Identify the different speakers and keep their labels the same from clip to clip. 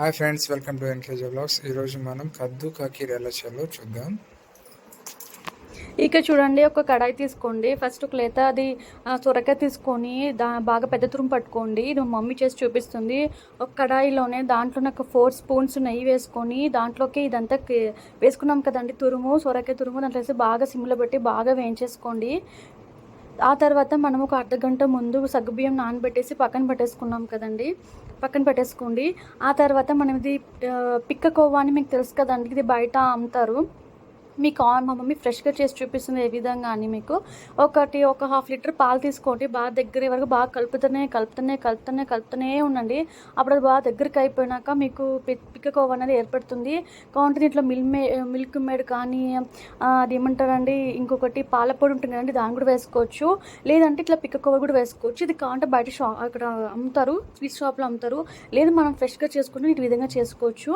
Speaker 1: Hi friends welcome to NKG vlogs ఈరోజు మనం కద్దు కాకీర్ ఎలా చేయాలో చూద్దాం.
Speaker 2: ఇక చూడండి ఒక కడాయి తీసుకోండి. ఫస్ట్ ఒక లేత అది సొరకాయ తీసుకొని దా బాగా పెద్ద తురుము పట్టుకోండి. ఇది మమ్మీ చేసి చూపిస్తుంది. ఒక కడాయిలోనే దాంట్లో ఒక ఫోర్ స్పూన్స్ నెయ్యి వేసుకొని దాంట్లోకి ఇదంతా వేసుకున్నాం కదండి తురుము సొరకాయ తురుము దాంట్లో వేసి బాగా సిమ్లో పెట్టి బాగా వేయించేసుకోండి. ఆ తర్వాత మనం ఒక అర్ధ గంట ముందు సగ్గుబియ్యం నానబెట్టేసి పక్కన పెట్టేసుకున్నాం కదండి. పక్కన పెట్టేసుకోండి. ఆ తర్వాత మనం ఇది పిక్క కోవా అని మీకు తెలుసు కదండి. ఇది బయట అమ్ముతారు. మీకు ఆన్ మా మమ్మీ ఫ్రెష్గా చేసి చూపిస్తుంది ఏ విధంగా అని మీకు. ఒకటి ఒక హాఫ్ లీటర్ పాలు తీసుకోండి. బాగా దగ్గర వరకు బాగా కలుపుతూనే కలుపుతూనే కలుపుతూనే కలుపుతూనే ఉండండి. అప్పుడు అది బాగా దగ్గరికి అయిపోయినాక మీకు పిక్కకోవ అనేది ఏర్పడుతుంది. కావాలంటే దీంట్లో మిల్ మే మిల్క్ మేడ్ కానీ అది ఏమంటారండి ఇంకొకటి పాల పొడి ఉంటుంది కదండి దాన్ని కూడా వేసుకోవచ్చు. లేదంటే ఇట్లా పిక్కకోవ కూడా వేసుకోవచ్చు. ఇది కావాలంటే బయట షా అక్కడ అమ్ముతారు స్వీట్ షాప్లో అమ్ముతారు. లేదు మనం ఫ్రెష్గా చేసుకుని ఈ విధంగా చేసుకోవచ్చు.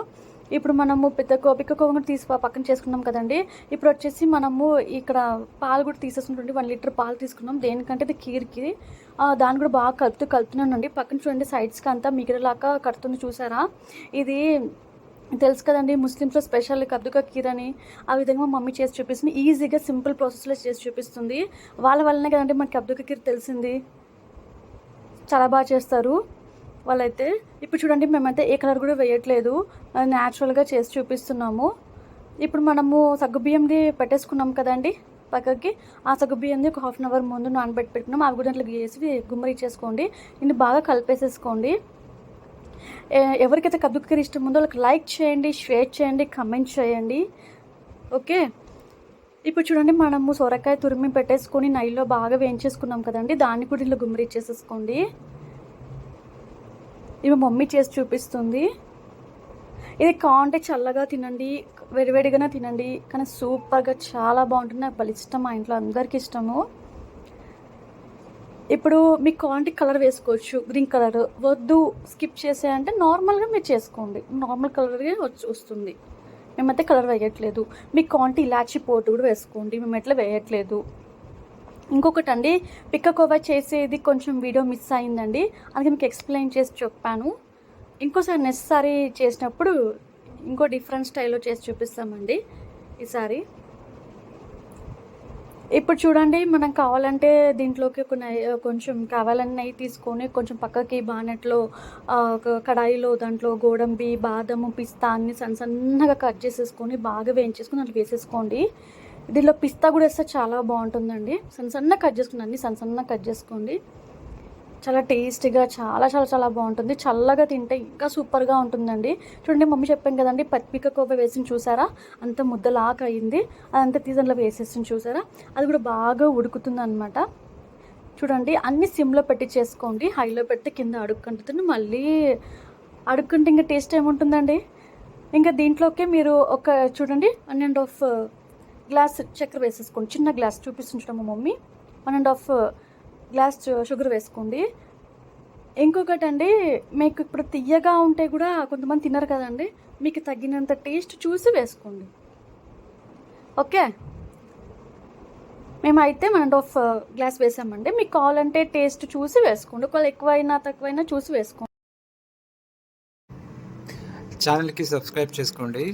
Speaker 2: ఇప్పుడు మనము పెద్ద కో పిక్క కూడా తీసి పక్కన చేసుకున్నాం కదండి. ఇప్పుడు వచ్చేసి మనము ఇక్కడ పాలు కూడా తీసేసుకుంటుంటే వన్ లీటర్ పాలు తీసుకున్నాం. దేనికంటే ఇది కీర్కి. దాన్ని కూడా బాగా కలుపుతూ కలుపుతున్నానండి. పక్కన చూడండి సైడ్స్కి అంతా మిగిలిలాగా కడుతుంది చూసారా? ఇది తెలుసు కదండి ముస్లిమ్స్లో స్పెషల్ కద్దుక కీర్ అని ఆ విధంగా మా మమ్మీ చేసి చూపిస్తుంది. ఈజీగా సింపుల్ ప్రాసెస్లో చేసి చూపిస్తుంది. వాళ్ళ వల్లనే కదండి మనకి కద్దుక కీర్ తెలిసింది. చాలా బాగా చేస్తారు. వాళ్ళైతే ఇప్పుడు చూడండి మేమైతే ఏ కలర్ కూడా వేయట్లేదు. న్యాచురల్గా చేసి చూపిస్తున్నాము. ఇప్పుడు మనము సగ్గుబియ్యంది పెట్టేసుకున్నాం కదండి పక్కకి. ఆ సగ్గుబియ్యంది ఒక హాఫ్ అన్ అవర్ ముందు నానబెట్టి పెట్టుకున్నాం అవి కూడా అట్లా వేసి గుమ్మరి చేసుకోండి దీన్ని బాగా కలిపేసేసుకోండి. ఎవరికైతే కద్దుకరి ఇష్టం ఉందో వాళ్ళకి లైక్ చేయండి షేర్ చేయండి కమెంట్ చేయండి. ఓకే? ఇప్పుడు చూడండి మనము సొరకాయ తురిమి పెట్టేసుకొని నైల్లో బాగా వేయించేసుకున్నాం కదండి. దాన్ని కూడా ఇలా గుమ్మరి ఇచ్చేసేసుకోండి ఇవి మమ్మీ చేసి చూపిస్తుంది. ఇది కాంటే చల్లగా తినండి వేడివేడిగానే తినండి కానీ సూపర్గా చాలా బాగుంటుంది. నాకు భలే ఇష్టం మా ఇంట్లో అందరికి ఇష్టము. ఇప్పుడు మీకు కాంటి కలర్ వేసుకోవచ్చు గ్రీన్ కలర్. వద్దు స్కిప్ చేసేయంటే నార్మల్గా మీరు చేసుకోండి. నార్మల్ కలర్గా వచ్చి వస్తుంది. మేమైతే కలర్ వేయట్లేదు. మీకు కాంటి ఇలాచి పోటు కూడా వేసుకోండి. మేము ఎట్లా వేయట్లేదు. ఇంకొకటి అండి పిక్క చేసేది కొంచెం వీడియో మిస్ అయిందండి. అందుకే మీకు ఎక్స్ప్లెయిన్ చేసి చెప్పాను. ఇంకోసారి నెక్స్ట్సారి చేసినప్పుడు ఇంకో డిఫరెంట్ స్టైల్లో చేసి చూపిస్తామండి ఈసారి ఇప్పుడు చూడండి మనం కావాలంటే దీంట్లోకి ఒక కొంచెం కావాలని నెయ్యి తీసుకొని కొంచెం పక్కకి బానెట్లో ఒక కడాయిలో దాంట్లో గోడంబి బాదము పిస్తా అన్ని సన్న సన్నగా కట్ చేసేసుకొని బాగా వేయించేసుకొని అట్లా వేసేసుకోండి. దీనిలో పిస్తా కూడా వేస్తే చాలా బాగుంటుందండి. సన్న సన్న కట్ చేసుకుని అన్ని సన్న సన్న కట్ చేసుకోండి. చాలా టేస్టీగా చాలా చాలా చాలా బాగుంటుంది. చల్లగా తింటే ఇంకా సూపర్గా ఉంటుందండి. చూడండి మమ్మీ చెప్పాను కదండి పత్పిక కోప వేసి చూసారా? అంత ముద్దలాగా అయింది. అదంతా తీసంలో వేసేసి చూసారా? అది కూడా బాగా ఉడుకుతుంది అనమాట చూడండి అన్ని సిమ్లో పెట్టి చేసుకోండి. హైలో పెడితే కింద అడుక్కుంటుంది మళ్ళీ అడుక్కుంటే ఇంకా టేస్ట్ ఏముంటుందండి? ఇంకా దీంట్లోకి మీరు ఒక చూడండి వన్ అండ్ హాఫ్ గ్లాస్ చక్కెర వేసేసుకోండి. చిన్న glass చూపిస్తుంటాం mummy. One and half uh, glass uh, sugar వేసుకోండి. ఇంకొకటి అండి మీకు ఇప్పుడు తియ్యగా ఉంటే కూడా కొంతమంది తినరు కదండి. మీకు తగినంత టేస్ట్ చూసి వేసుకోండి. ఓకే? మేమైతే one and half uh, glass వేసామండి. మీకు కావాలంటే టేస్ట్ చూసి వేసుకోండి. ఒకవేళ ఎక్కువైనా తక్కువైనా చూసి వేసుకోండి.
Speaker 1: ఛానల్కి సబ్స్క్రైబ్ చేసుకోండి.